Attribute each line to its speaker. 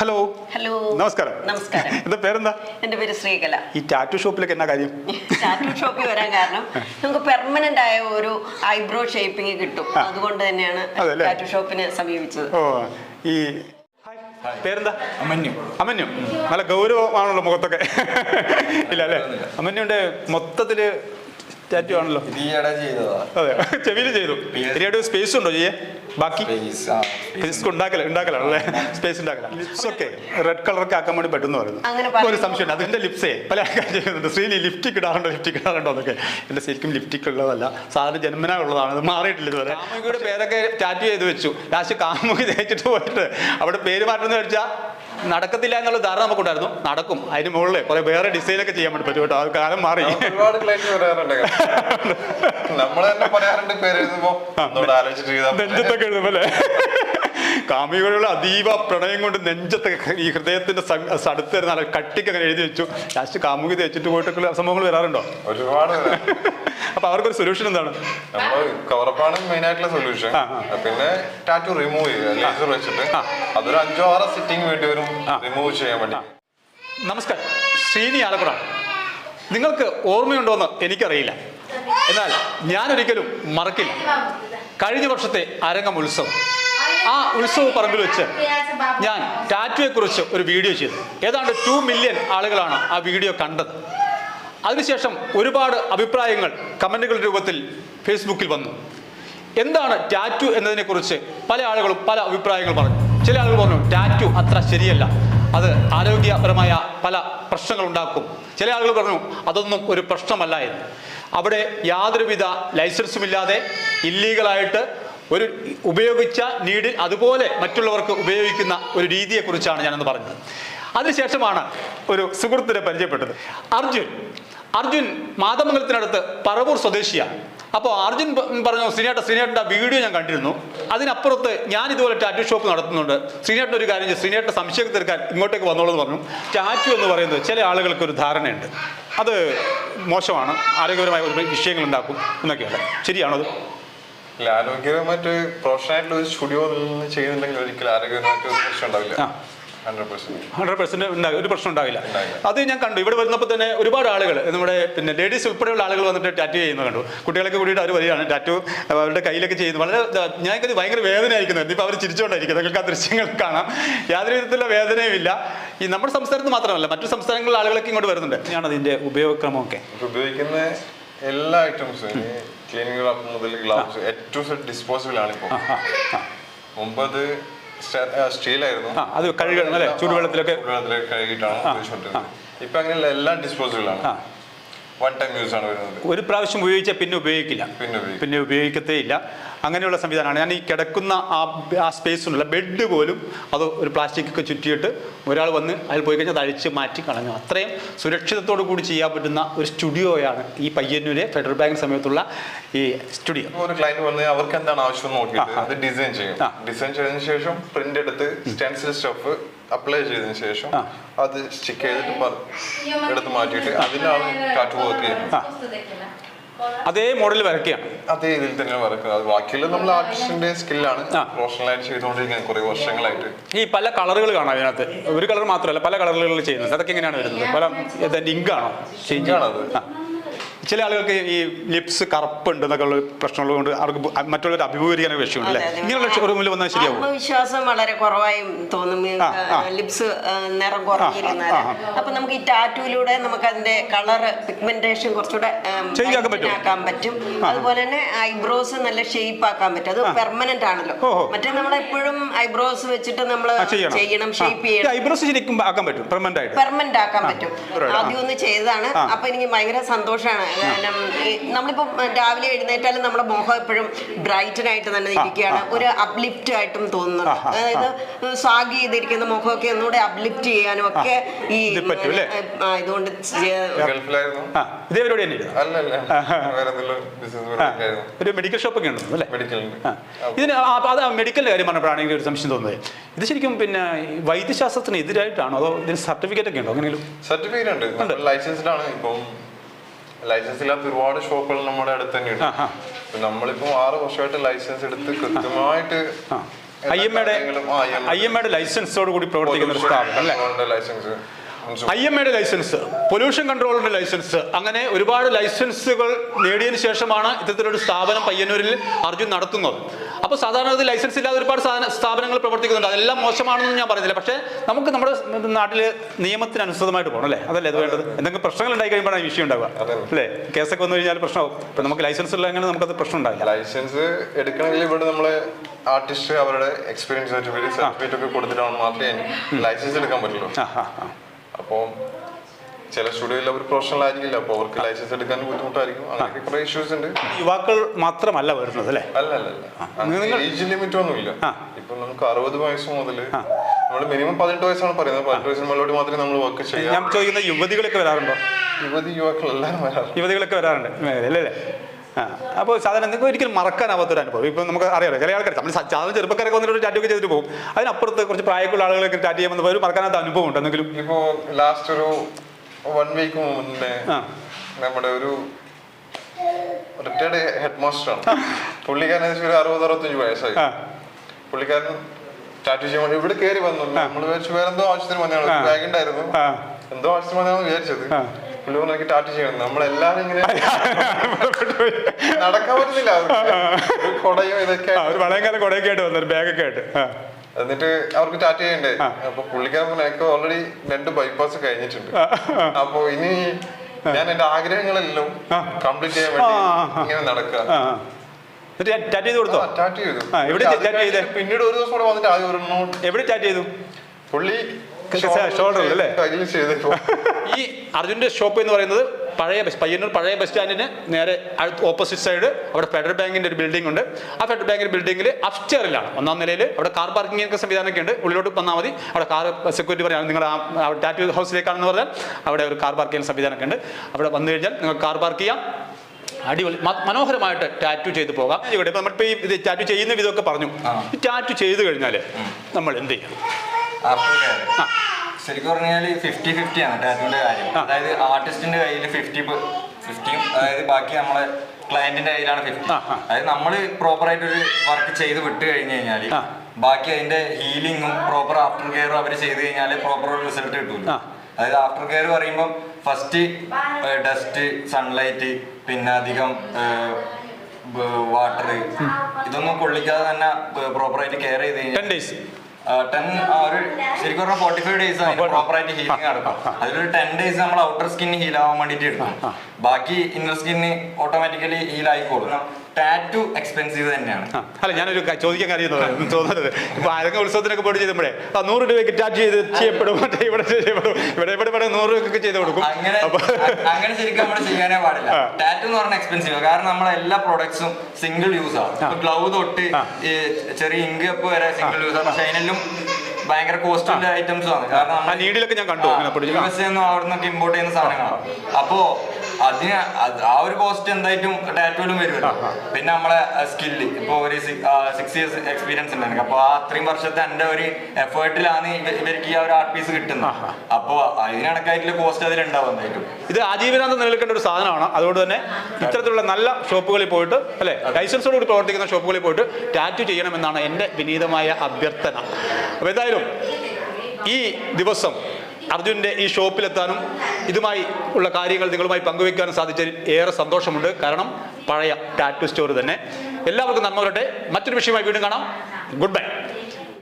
Speaker 1: Hello
Speaker 2: hello
Speaker 1: നമസ്കാരം.
Speaker 2: നമസ്കാരം.
Speaker 1: എന്താ പേരെന്താ?
Speaker 2: എന്റെ പേര് ശ്രീകല.
Speaker 1: ഈ ടാറ്റു ഷോപ്പിലേക്ക് എന്നാ കാര്യം?
Speaker 2: ടാറ്റു ഷോപ്പിൽ വരാൻ കാരണം നമുക്ക് പെർമനന്റ് ആയ ഒരു ഐബ്രോ ഷേപ്പിംഗ് കിട്ടും. അതുകൊണ്ട് തന്നെയാണ്? ടാറ്റു ഷോപ്പിനെ സമീപിച്ചത്.
Speaker 1: ഓ ഈ പേരെന്താ?
Speaker 3: അമന്യു.
Speaker 1: അമന്യു. നല്ല ഗൗരവമാണല്ലോ മുഖത്തൊക്കെ. ഇല്ല അല്ലേ? അമന്യുണ്ട് മൊത്തത്തിൽ ടാറ്റു ആണല്ലോ.
Speaker 3: ഇത്
Speaker 1: അതെ ചെവിയിൽ ചെയ്തു. ശരിയായിട്ട് സ്പേസ് ഉണ്ടോ ചെയ്യേ? ബാക്കി?
Speaker 3: Space,
Speaker 1: സ്പേസ് ഉണ്ടാക്കല ഉണ്ടാക്കലാണല്ലേ സ്പേസ് ഉണ്ടാക്കല ലിപ്സ് റെഡ് കളറൊക്കെ ആക്കാൻ വേണ്ടി പറ്റുന്ന
Speaker 2: അങ്ങനെ
Speaker 1: പറയുന്നു. ഒരു സംശയമുണ്ട് അതിന്റെ ലിപ്സേ പല ആൾക്കാർ ചെയ്യുന്നുണ്ട്. ശ്രീലി ലിപ്റ്റിക് ഇടാറുണ്ടോ? ലിപ്റ്റിക് ഇടാറുണ്ടോ എന്നൊക്കെ. എന്റെ ശരിക്കും ലിപ്റ്റിക് ഉള്ളതല്ല. സാധാരണ ജന്മനാ ഉള്ളതാണ്. അത് മാറിയിട്ടില്ല ഇതുവരെ. കാമുകിയുടെ പേരൊക്കെ ടാറ്റു ചെയ്ത് വെച്ചു. ലാസ്റ്റ് കാമുകി തേച്ചിട്ട് പോയിട്ട് അവിടെ പേര് മാറ്റുന്ന വെച്ചാൽ നടക്കത്തില്ല എന്നുള്ള ധാരണ നമുക്കുണ്ടായിരുന്നു. നടക്കും. അതിന് മുകളിൽ കുറെ വേറെ ഡിസൈനൊക്കെ ചെയ്യാൻ വേണ്ടി പറ്റും കേട്ടോ. അത് കാലം മാറി.
Speaker 3: ഒരുപാട് ക്ലൈന്റ് പറയാറുണ്ട് നമ്മൾ തന്നെ പറയാറുണ്ട് പേര് എഴുതുമ്പോ. ഒന്നുകൂടെ ആലോചിച്ചിട്ട് ചെയ്താൽ മതി.
Speaker 1: നെഞ്ചത്തൊക്കെ എഴുതുമല്ലേ കാമികളുടെ അതീവ പ്രണയം കൊണ്ട് നെഞ്ചത്തെ ഈ ഹൃദയത്തിന്റെ അടുത്ത് തരുന്ന കട്ടിക്ക് അങ്ങനെ എഴുതി വെച്ചു. ലാസ്റ്റ് കാമുകി തേച്ചിട്ട് പോയിട്ടൊക്കെ സംഭവങ്ങൾ വരാറുണ്ടോ?
Speaker 3: ഒരുപാട്
Speaker 1: അപ്പൊ അവർക്കൊരു സൊല്യൂഷൻ എന്താണ്?
Speaker 3: കവറപ്പാണ് മെയിൻ ആയിട്ടുള്ള സൊല്യൂഷൻ. പിന്നെ ടാറ്റു റിമൂവ് ചെയ്യുക വെച്ചിട്ട്. അതൊരു അഞ്ചോ ആറോ സിറ്റിംഗ് വേണ്ടി വരും. റിമൂവ് ചെയ്യാൻ വേണ്ടി.
Speaker 1: നമസ്കാരം. ശ്രീനി ആലപ്പുഴ. നിങ്ങൾക്ക് ഓർമ്മയുണ്ടോ ഓർമ്മയുണ്ടോന്ന് എനിക്കറിയില്ല. എന്നാൽ ഞാനൊരിക്കലും മറക്കില്ല. കഴിഞ്ഞ വർഷത്തെ അരങ്ങം ഉത്സവം. ആ ഉത്സവ പറമ്പിൽ വെച്ച് ഞാൻ ടാറ്റുവെ കുറിച്ച് ഒരു വീഡിയോ ചെയ്തു. ഏതാണ്ട് ടു മില്യൺ ആളുകളാണ് ആ വീഡിയോ കണ്ടത്. അതിനുശേഷം ഒരുപാട് അഭിപ്രായങ്ങൾ കമന്റുകളുടെ രൂപത്തിൽ ഫേസ്ബുക്കിൽ വന്നു. എന്താണ് ടാറ്റു എന്നതിനെക്കുറിച്ച് പല ആളുകളും പല അഭിപ്രായങ്ങൾ പറഞ്ഞു. ചില ആളുകൾ പറഞ്ഞു ടാറ്റു അത്ര ശരിയല്ല. അത് ആരോഗ്യപരമായ പല പ്രശ്നങ്ങൾ ഉണ്ടാക്കും ചില ആളുകൾ പറഞ്ഞു അതൊന്നും ഒരു പ്രശ്നമല്ല എന്ന്. അവിടെ യാതൊരുവിധ ലൈസൻസും ഇല്ലാതെ ഇല്ലീഗലായിട്ട് ഒരു ഉപയോഗിച്ച നീഡിൽ അതുപോലെ മറ്റുള്ളവർക്ക് ഉപയോഗിക്കുന്ന ഒരു രീതിയെക്കുറിച്ചാണ് ഞാനന്ന് പറഞ്ഞത്. അതിനുശേഷമാണ് ഒരു സുഹൃത്തിനെ പരിചയപ്പെട്ടത്. അർജുൻ. അർജുൻ മാതമംഗലത്തിനടുത്ത് പറവൂർ സ്വദേശിയാണ് അപ്പോൾ അർജുൻ പറഞ്ഞു ശ്രീനേട്ട ശ്രീനേട്ടന്റെ വീഡിയോ ഞാൻ കണ്ടിരുന്നു. അതിനപ്പുറത്ത് ഞാൻ ഇതുപോലെ ടാറ്റു ഷോപ്പ് നടത്തുന്നുണ്ട്. ശ്രീനേട്ടൻ ഒരു കാര്യം ചെയ്യും. ശ്രീനേട്ടൻ സംശയം തീർക്കാൻ ഇങ്ങോട്ടേക്ക് വന്നോളൂ എന്ന് പറഞ്ഞു. ടാറ്റു എന്ന് പറയുന്നത് ചില ആളുകൾക്ക് ഒരു ധാരണയുണ്ട്. അത് മോശമാണ്. ആരോഗ്യപരമായ ഒരു വിഷയങ്ങൾ ഉണ്ടാക്കും എന്നൊക്കെയാണ്. ശരിയാണോ അത്?
Speaker 3: ഇല്ല ആരോഗ്യപരമായിട്ട് പ്രൊഫഷണൽ ആയിട്ടുള്ള ഒരു സ്റ്റുഡിയോ നിന്ന് ചെയ്യുന്നുണ്ടെങ്കിൽ ഒരിക്കലും ആരോഗ്യപരമായിട്ട് ഒരു പ്രശ്നം ഉണ്ടാവില്ല. ഹൺഡ്രഡ് പെർസെന്റ്
Speaker 1: ഉണ്ടാകും ഒരു പ്രശ്നം ഉണ്ടാവില്ല. അത് ഞാൻ കണ്ടു. ഇവിടെ വരുന്നപ്പോൾ തന്നെ ഒരുപാട് ആളുകൾ നമ്മുടെ പിന്നെ ലേഡീസ് ഉൾപ്പെടെയുള്ള ആളുകൾ വന്നിട്ട് ടാറ്റു ചെയ്യുന്നത് കണ്ടു. കുട്ടികളൊക്കെ കൂടിയിട്ട് അവർ വരികയാണ്. ടാറ്റു അവരുടെ കയ്യിലൊക്കെ ചെയ്യുന്നത് വളരെ ഞങ്ങൾക്ക് ഭയങ്കര വേദന ആയിരിക്കുന്നത് ഇപ്പോൾ അവർ ചിരിച്ചുകൊണ്ടായിരിക്കും നിങ്ങൾക്ക് ആ ദൃശ്യങ്ങൾ കാണാം. യാതൊരു വിധത്തിലുള്ള വേദനയും ഇല്ല. ഈ നമ്മുടെ സംസ്ഥാനത്ത് മാത്രമല്ല മറ്റു സംസ്ഥാനങ്ങളിലെ ആളുകളൊക്കെ ഇങ്ങോട്ട് വരുന്നുണ്ട്. ഞാൻ അതിന്റെ ഉപയോഗക്രമമൊക്കെ
Speaker 3: ഉപയോഗിക്കുന്ന എല്ലാ ഐറ്റംസും ക്ലീനിങ് ഗ്ലാസ് മുതൽ ഗ്ലൗസ് ഏറ്റവും ഡിസ്പോസിബിൾ ആണ് ഇപ്പോൾ മുമ്പ് അത് സ്റ്റീൽ ആയിരുന്നു.
Speaker 1: അത് കഴുകണം അല്ലേ? ചൂടുവെള്ളത്തിലൊക്കെ
Speaker 3: കഴുകിയിട്ടാണ് ഉപയോഗിച്ചുകൊണ്ടിരുന്നത് ഇപ്പൊ അങ്ങനെയുള്ള എല്ലാം ഡിസ്പോസിബിൾ ആണ്. വൺ ടൈം യൂസ് ആണ് വരുന്നത്.
Speaker 1: ഒരു പ്രാവശ്യം ഉപയോഗിച്ച പിന്നെ ഉപയോഗിക്കില്ല.
Speaker 3: പിന്നെ ഉപയോഗിക്കും.
Speaker 1: പിന്നെ ഉപയോഗിക്കത്തേ ഇല്ല അങ്ങനെയുള്ള സംവിധാനമാണ്. ഞാൻ ഈ കിടക്കുന്ന ആ ആ സ്പേസിനുള്ള ബെഡ് പോലും അത് ഒരു പ്ലാസ്റ്റിക് ഒക്കെ ചുറ്റിയിട്ട് ഒരാൾ വന്ന് അതിൽ പോയി കഴിഞ്ഞാൽ അത് അഴിച്ച് മാറ്റി കളഞ്ഞു. അത്രയും സുരക്ഷിതത്തോടു കൂടി ചെയ്യാൻ പറ്റുന്ന ഒരു സ്റ്റുഡിയോയാണ് ഈ പയ്യന്നൂരെ ഫെഡറൽ ബാങ്ക് സമയത്തുള്ള ഈ സ്റ്റുഡിയോ.
Speaker 3: ഒരു ക്ലയന്റ് വന്ന് അവർക്ക് എന്താണ് ആവശ്യം നോക്കിയിട്ട് അത് ഡിസൈൻ ചെയ്യും. ഡിസൈൻ ചെയ്തതിനു ശേഷം പ്രിന്റ് എടുത്ത് സ്റ്റെൻസിൽ സ്റ്റഫ് അപ്ലൈ ചെയ്തതിന് ശേഷം അത് സ്റ്റിക്ക് ചെയ്തിട്ട് എടുത്ത് മാറ്റിയിട്ട് അതിനാണ് ടാറ്റു വർക്ക് ചെയ്യുന്നത്.
Speaker 1: അതേ മോഡൽ വരയ്ക്കുകയാണ്
Speaker 3: അതേ ഇതിൽ തന്നെ വരക്കുന്നത് അത് ബാക്കിയുള്ള നമ്മൾ ആർട്ടിസ്റ്റിന്റെ സ്കില്ലാണ്
Speaker 1: പ്രൊഫഷണലായിട്ട്
Speaker 3: പ്രൊഫഷണൽ ആയിട്ട് ചെയ്തുകൊണ്ടിരിക്കുന്നത് കുറെ വർഷങ്ങളായിട്ട്.
Speaker 1: ഈ പല കളറുകൾ കാണാം അതിനകത്ത്. ഒരു കളർ മാത്രമല്ല പല കളറുകളിൽ ചെയ്യുന്നത്. അതൊക്കെ എങ്ങനെയാണ് വരുന്നത്? പല ഇങ്കാണോ ചേഞ്ച്
Speaker 3: ഇങ്കാണത്.
Speaker 1: ചില ആളുകൾക്ക് ഈ ലിപ്സ് കറുപ്പുണ്ട് എന്നൊക്കെ ഉള്ള പ്രശ്നമുള്ളത് കൊണ്ട് അവർക്ക് മറ്റുള്ളവർ അഭിമുഖീകരിക്കാൻ വിഷയമുണ്ട് അല്ലേ. ഇങ്ങനെയുള്ള ഷോറൂമിൽ വന്നാൽ ശരിയാവും.
Speaker 2: വിശ്വാസം വളരെ കുറവായി തോന്നും. ലിപ്സ് നിറം കുറഞ്ഞിരുന്നാൽ അപ്പൊ നമുക്ക് ഈ ടാറ്റൂയിലൂടെ നമുക്ക് അതിന്റെ കളർ പിഗ്മെന്റേഷൻ കുറച്ചുകൂടെ
Speaker 1: ആക്കാൻ പറ്റും.
Speaker 2: അതുപോലെ തന്നെ ഐബ്രോസ് നല്ല ഷേപ്പ് ആക്കാൻ പറ്റും. അത് പെർമനന്റ് ആണല്ലോ. മറ്റേ നമ്മൾ എപ്പോഴും ഐബ്രോസ് വെച്ചിട്ട് നമ്മൾ
Speaker 1: ചെയ്യണം.
Speaker 2: ഷേപ്പ് ചെയ്യണം.
Speaker 1: ഐബ്രോസ് ശരിക്കും ആക്കാൻ പറ്റും. പെർമനന്റ്
Speaker 2: ആക്കാൻ പറ്റും. ആദ്യം ഒന്ന് ചെയ്തതാണ്. അപ്പൊ എനിക്ക് ഭയങ്കര സന്തോഷമാണ്. കാരണം ഈ നമ്മളിപ്പോ രാവിലെ എഴുന്നേറ്റാലും നമ്മുടെ മുഖം എപ്പോഴും ബ്രൈറ്റൻ ആയിട്ട് തന്നെ ഇരിക്കുകയാണ്. ഒരു അപ്ലിഫ്റ്റ് ആയിട്ടും
Speaker 1: ആ,
Speaker 2: അതായത് സ്വാഗ് ചെയ്തിരിക്കുന്ന മുഖമൊക്കെ ഒന്നുകൂടെ അപ്ലിഫ്റ്റ് ചെയ്യാനും ഒക്കെ ഈ ഇതുകൊണ്ട് ചെയ്യ-
Speaker 3: ഗൾഫിലായിരുന്നു.
Speaker 1: ആ ഇതേ പരിപാടി തന്നെ ഇരുന്നു
Speaker 3: അല്ല അല്ല വേറെ എന്തെങ്കിലും ബിസിനസ് ആയിരുന്നു
Speaker 1: ഒരു മെഡിക്കൽ ഷോപ്പൊക്കെ ഉണ്ട്. അല്ലേ. ഇതിന് അത് മെഡിക്കലിന്റെ കാര്യം പറഞ്ഞപ്പോഴാണ് എനിക്ക് ഒരു സംശയം തോന്നുന്നത്. ഇത് ശരിക്കും പിന്നെ വൈദ്യശാസ്ത്രത്തിന് എതിരായിട്ടാണോ അതോ ഇതിന് സർട്ടിഫിക്കറ്റ് ഒക്കെ ഉണ്ടോ? അങ്ങനെയും
Speaker 3: സർട്ടിഫിക്കറ്റ് ഉണ്ട്. ലൈസൻസ് ആണ് ഇപ്പം ലൈസൻസ് ഇല്ലാത്ത ഒരുപാട് ഷോപ്പുകൾ നമ്മുടെ അടുത്ത് തന്നെയുണ്ട് നമ്മളിപ്പോ ആറ് വർഷമായിട്ട് ലൈസൻസ് എടുത്ത് കൃത്യമായിട്ട്.
Speaker 1: ഐ എം എയുടെ
Speaker 3: ആ, IMA.
Speaker 1: ഐ എം എയുടെ ലൈസൻസോട് കൂടി പ്രവർത്തിക്കുന്ന ഒരു സ്ഥാപനം അല്ലേ
Speaker 3: ലൈസൻസ്
Speaker 1: ഐ എം എയുടെ ലൈസൻസ് പൊല്യൂഷൻ കൺട്രോളിന്റെ ലൈസൻസ് അങ്ങനെ ഒരുപാട് ലൈസൻസുകൾ നേടിയതിനു ശേഷമാണ് ഇത്തരത്തിലൊരു സ്ഥാപനം പയ്യന്നൂരിൽ അർജുൻ നടത്തുന്നത്. അപ്പോൾ സാധാരണ ലൈസൻസ് ഇല്ലാതെ ഒരുപാട് സ്ഥാപനങ്ങൾ പ്രവർത്തിക്കുന്നുണ്ട്. അതെല്ലാം മോശമാണെന്ന് ഞാൻ പറയുന്നില്ല. പക്ഷേ നമുക്ക് നമ്മുടെ നാട്ടിൽ നിയമത്തിന് അനുസൃതമായിട്ട് പോകണം അല്ലേ? അതല്ലേ അത് വേണ്ടത്? എന്തെങ്കിലും പ്രശ്നങ്ങൾ ഉണ്ടായി കഴിയുമ്പോഴാണ് ഈ വിഷയം ഉണ്ടാവുക. അല്ലേ? കേസൊക്കെ വന്നു കഴിഞ്ഞാൽ പ്രശ്നമാവും. ഇപ്പം നമുക്ക് ലൈസൻസ് ഉള്ളതെങ്കിൽ നമുക്കത് പ്രശ്നം ഉണ്ടാവില്ല
Speaker 3: ലൈസൻസ് എടുക്കണമെങ്കിൽ ഇവിടെ നമ്മൾ ആർട്ടിസ്റ്റ് അവരുടെ എക്സ്പീരിയൻസ് സർട്ടിഫിക്കറ്റ് സർട്ടിഫിക്കറ്റ് ഒക്കെ കൊടുത്തിട്ടാണ് മാത്രമേ ലൈസൻസ് എടുക്കാൻ പറ്റുള്ളൂ. അപ്പോൾ ചില സ്റ്റുഡിയോയിൽ അവർ പ്രൊഫഷണൽ ആയിരിക്കില്ല. അപ്പോൾ അവർക്ക് ലൈസൻസ് എടുക്കാൻ ബുദ്ധിമുട്ടായിരിക്കും. അങ്ങനെയൊക്കെ കുറേ ഇഷ്യൂസ് ഉണ്ട്.
Speaker 1: യുവാക്കൾ മാത്രമല്ല വരുന്നത് അല്ലേ?
Speaker 3: അല്ല അല്ല അല്ല. ഏജ് ലിമിറ്റ് ഒന്നും
Speaker 1: ഇല്ല
Speaker 3: ഇപ്പൊ നമുക്ക് അറുപത് വയസ്സ് മുതൽ നമ്മൾ മിനിമം പതിനെട്ട് വയസ്സാണ് പറയുന്നത്. പതിനെട്ട് വയസ്സിന് മുകളിലോട്ട് മാത്രമേ നമ്മൾ വർക്ക്
Speaker 1: ഞാൻ
Speaker 3: ചെയ്യാം
Speaker 1: ചോദിക്കുന്ന യുവതികളൊക്കെ വരാറുണ്ടോ?
Speaker 3: യുവതി യുവാക്കൾ എല്ലാവരും വരാറുണ്ട്.
Speaker 1: യുവതികളൊക്കെ വരാറുണ്ട്. അല്ലേ? അപ്പോൾ സാധാരണ നിങ്ങൾക്ക് ഒരിക്കലും മറക്കാനാവാത്തൊരു അനുഭവം. ഇപ്പം നമുക്ക് അറിയാലോ ചില ആൾക്കാർ നമ്മൾ സാധാരണ ചെറുപ്പക്കാരൊക്കെ വന്നിട്ട് ചാറ്റ് ഒക്കെ ചെയ്തിട്ട് പോകും. അതിനപ്പുറത്ത് കുറച്ച് പ്രായമുള്ള ആളുകളൊക്കെ ചാറ്റ് ചെയ്യുമ്പോൾ ഒരു മറക്കാനാത്ത അനുഭവം ഉണ്ട് എന്തെങ്കിലും?
Speaker 3: ഇപ്പോൾ ലാസ്റ്റ് ഒരു വൺ വീക്ക് മുന്നേ നമ്മുടെ ഒരു റിട്ടയർഡ് ഹെഡ് മാസ്റ്റർ ആണ്. പുള്ളിക്കാരൻ ഒരു അറുപത് അറുപത്തഞ്ച് വയസ്സായി. പുള്ളിക്കാരൻ ടാറ്റു ചെയ്യാൻ ഇവിടെ കയറി വന്നു. നമ്മൾ വിചാരിച്ചു വേറെന്തോ ആവശ്യത്തിന് വന്നതാണ്. ബാഗ് ഉണ്ടായിരുന്നു. എന്തോ ആവശ്യത്തിന് വന്നതാണെന്ന് വിചാരിച്ചത്. പുള്ളി ചെയ്യണം. നമ്മളെല്ലാരും ഇങ്ങനെ നടക്കാൻ പറ്റുന്നില്ല അവർക്ക്. ഇതൊക്കെ
Speaker 1: ഒരു വളയങ്കാലം കൊടയൊക്കെ ആയിട്ട് വന്നു ഒരു ബാഗൊക്കെ ആയിട്ട്.
Speaker 3: എന്നിട്ട് അവർക്ക് ടാറ്റ ചെയ്യണ്ടേ. അപ്പൊ പുള്ളിക്കാരൻ പറഞ്ഞു എനിക്ക് ഓൾറെഡി രണ്ട് ബൈപ്പാസ് കഴിഞ്ഞിട്ടുണ്ട്. അപ്പൊ ഇനി ഞാൻ എന്റെ ആഗ്രഹങ്ങളെല്ലാം കംപ്ലീറ്റ് ചെയ്യാൻ വേണ്ടി. ഇങ്ങനെ നടക്കുക.
Speaker 1: ടാറ്റ് ടാറ്റു ചെയ്ത് കൊടുത്തോ?
Speaker 3: ടാറ്റ ചെയ്തു.
Speaker 1: എവിടെ ചെയ്തേ?
Speaker 3: പിന്നീട് ഒരു ദിവസം കൂടെ വന്നിട്ട് ആദ്യം
Speaker 1: എവിടെ ടാറ്റു ചെയ്തു?
Speaker 3: പുള്ളി
Speaker 1: അല്ലേ? ഈ അർജുന്റെ ഷോപ്പ് എന്ന് പറയുന്നത് പഴയ ബസ് പയ്യന്നൂർ പഴയ ബസ് സ്റ്റാൻഡിന് നേരെ ഓപ്പോസിറ്റ് സൈഡ് അവിടെ ഫെഡറൽ ബാങ്കിന്റെ ഒരു ബിൽഡിംഗ് ഉണ്ട്. ആ ഫെഡറൽ ബാങ്കിന്റെ ബിൽഡിംഗിൽ അപ്സ്റ്റെയറിലാണ് ഒന്നാം നിലയിൽ അവിടെ കാർ പാർക്കിംഗ് ഒക്കെ സംവിധാനമൊക്കെ ഉണ്ട്. ഉള്ളിലോട്ട് വന്നാൽ മതി. അവിടെ കാർ സെക്യൂരിറ്റി പറയാം നിങ്ങൾ ആ ടാറ്റു ഹൗസിലേക്കാണെന്ന് പറഞ്ഞാൽ അവിടെ ഒരു കാർ പാർക്കിംഗ് സംവിധാനമൊക്കെ ഉണ്ട്. അവിടെ വന്നു കഴിഞ്ഞാൽ നിങ്ങൾ കാർ പാർക്ക് ചെയ്യാം. അടിപൊളി. മനോഹരമായിട്ട് ടാറ്റു ചെയ്ത് പോകാം. ഇവിടെ ഇപ്പം നമ്മളിപ്പോൾ ഈ ടാറ്റു ചെയ്യുന്ന വിധമൊക്കെ പറഞ്ഞു. ടാറ്റു ചെയ്ത് കഴിഞ്ഞാൽ നമ്മൾ എന്ത് ചെയ്യും
Speaker 4: ആഫ്രിക്ക ശരിക്കും പറഞ്ഞാൽ ഫിഫ്റ്റി ഫിഫ്റ്റി ആണ് ടാറ്റുവിന്റെ കാര്യം. അതായത് ആർട്ടിസ്റ്റിന്റെ കയ്യിൽ ഫിഫ്റ്റി ഫിഫ്റ്റിയും അതായത് ബാക്കി നമ്മളെ ക്ലയന്റിന്റെ കയ്യിലാണ് ഫിഫ്റ്റി. അതായത് നമ്മൾ പ്രോപ്പർ ആയിട്ട് ഒരു വർക്ക് ചെയ്ത് വിട്ട് കഴിഞ്ഞ് കഴിഞ്ഞാൽ ബാക്കി അതിന്റെ ഹീലിങ്ങും പ്രോപ്പർ ആഫ്റ്റർ കെയറും അവർ ചെയ്ത് കഴിഞ്ഞാൽ പ്രോപ്പർ ഒരു റിസൾട്ട് കിട്ടൂല. അതായത് ആഫ്റ്റർ കെയർ പറയുമ്പോൾ ഫസ്റ്റ് ഡസ്റ്റ് സൺലൈറ്റ് പിന്നെ അധികം വാട്ടർ ഇതൊന്നും കൊള്ളിക്കാതെ തന്നെ പ്രോപ്പറായിട്ട് കെയർ ചെയ്ത് കഴിഞ്ഞാൽ
Speaker 1: ടെൻ
Speaker 4: ഒരു ശരിക്കും പറഞ്ഞാൽ ഫോർട്ടി ഫൈവ് ഡേയ്സ് പ്രോപ്പറായിട്ട് ഹീലിംഗ് നടക്കും. അതിലൊരു ടെൻ ഡേയ്സ് നമ്മൾ ഔട്ടർ സ്കിന്ന് ഹീൽ ആവാൻ വേണ്ടിയിട്ട് എടുക്കും. ബാക്കി ഇന്നർ സ്കിന്ന് ഓട്ടോമാറ്റിക്കലി ഹീൽ ആയിക്കോളും. ടാറ്റു എക്സ്പെൻസീവ് തന്നെയാണ്.
Speaker 1: അല്ല ഞാനൊരു ചോദിക്കാൻ കാര്യം തോന്നുന്നത്. ഇപ്പൊ ആരെങ്കിലും ഉത്സവത്തിനൊക്കെ പോയിട്ട് ചെയ്തപ്പോഴേ ആ നൂറ് രൂപയ്ക്ക് ടാറ്റ് ചെയ്ത് ചെയ്യപ്പെടും മറ്റേ ഇവിടെ ചെയ്യപ്പെടും ഇവിടെ ഇവിടെ ഇവിടെ നൂറ് രൂപയ്ക്ക് ചെയ്ത് കൊടുക്കും.
Speaker 4: അങ്ങനെ അങ്ങനെ ശരിക്കും നമ്മൾ ചെയ്യാനേ പാടില്ല. ടാറ്റു എന്ന് പറഞ്ഞാൽ എക്സ്പെൻസീവ് കാരണം നമ്മളെ എല്ലാ പ്രോഡക്ട്സും സിംഗിൾ യൂസ് ആണ്. ഗ്ലൗ തൊട്ട്. ചെറിയ ഇങ്ക് കപ്പ് വരെ സിംഗിൾ യൂസ് ആണ്. പക്ഷെ അതിനെല്ലാം ഭയങ്കര കോസ്റ്റ്ലി ഐറ്റംസും ആണ്. കാരണം
Speaker 1: ആ നീഡിലൊക്കെ ഞാൻ കണ്ടു.
Speaker 4: യു എസ് ഒന്നും അവിടെ നിന്നൊക്കെ ഇമ്പോർട്ട് ചെയ്യുന്ന സാധനങ്ങളാണ്. അപ്പോ അതിന് ആ ഒരു കോസ്റ്റ് എന്തായിട്ടും ടാറ്റൂലും വരുമല്ലോ. പിന്നെ നമ്മളെ സ്കില്ല് ഇപ്പൊ ഒരു സിക്സ് ഇയേഴ്സ് എക്സ്പീരിയൻസ് ഉണ്ട് എനിക്ക് അപ്പൊ ആ അത്രയും വർഷത്തെ എന്റെ ഒരു എഫേർട്ടിലാണ് ഇവർക്ക് ഈ ആ ഒരു ആർട്ട് പീസ് കിട്ടുന്നത്. അപ്പൊ അതിനടക്കായിട്ടുള്ള കോസ്റ്റ് അതിലുണ്ടാവും എന്തായിട്ടും.
Speaker 1: ഇത് ആജീവനാന്തം നിലനിൽക്കേണ്ട ഒരു സാധനമാണ്. അതുകൊണ്ട് തന്നെ ഇത്തരത്തിലുള്ള നല്ല ഷോപ്പുകളിൽ പോയിട്ട് അല്ലെ? ലൈസൻസോടുകൂടി പ്രവർത്തിക്കുന്ന ഷോപ്പുകളിൽ പോയിട്ട് ടാറ്റു ചെയ്യണമെന്നാണ് എന്റെ വിനീതമായ അഭ്യർത്ഥന. അപ്പോൾ എന്തായാലും ഈ ദിവസം അർജുന്റെ ഈ ഷോപ്പിലെത്താനും ഇതുമായി ഉള്ള കാര്യങ്ങൾ നിങ്ങളുമായി പങ്കുവെക്കാൻ സാധിച്ചതിൽ ഏറെ സന്തോഷമുണ്ട്. കാരണം പഴയ ടാറ്റു സ്റ്റോർ തന്നെ. എല്ലാവർക്കും നന്മ മറ്റൊരു വിഷയമായി വീണ്ടും കാണാം. Good bye.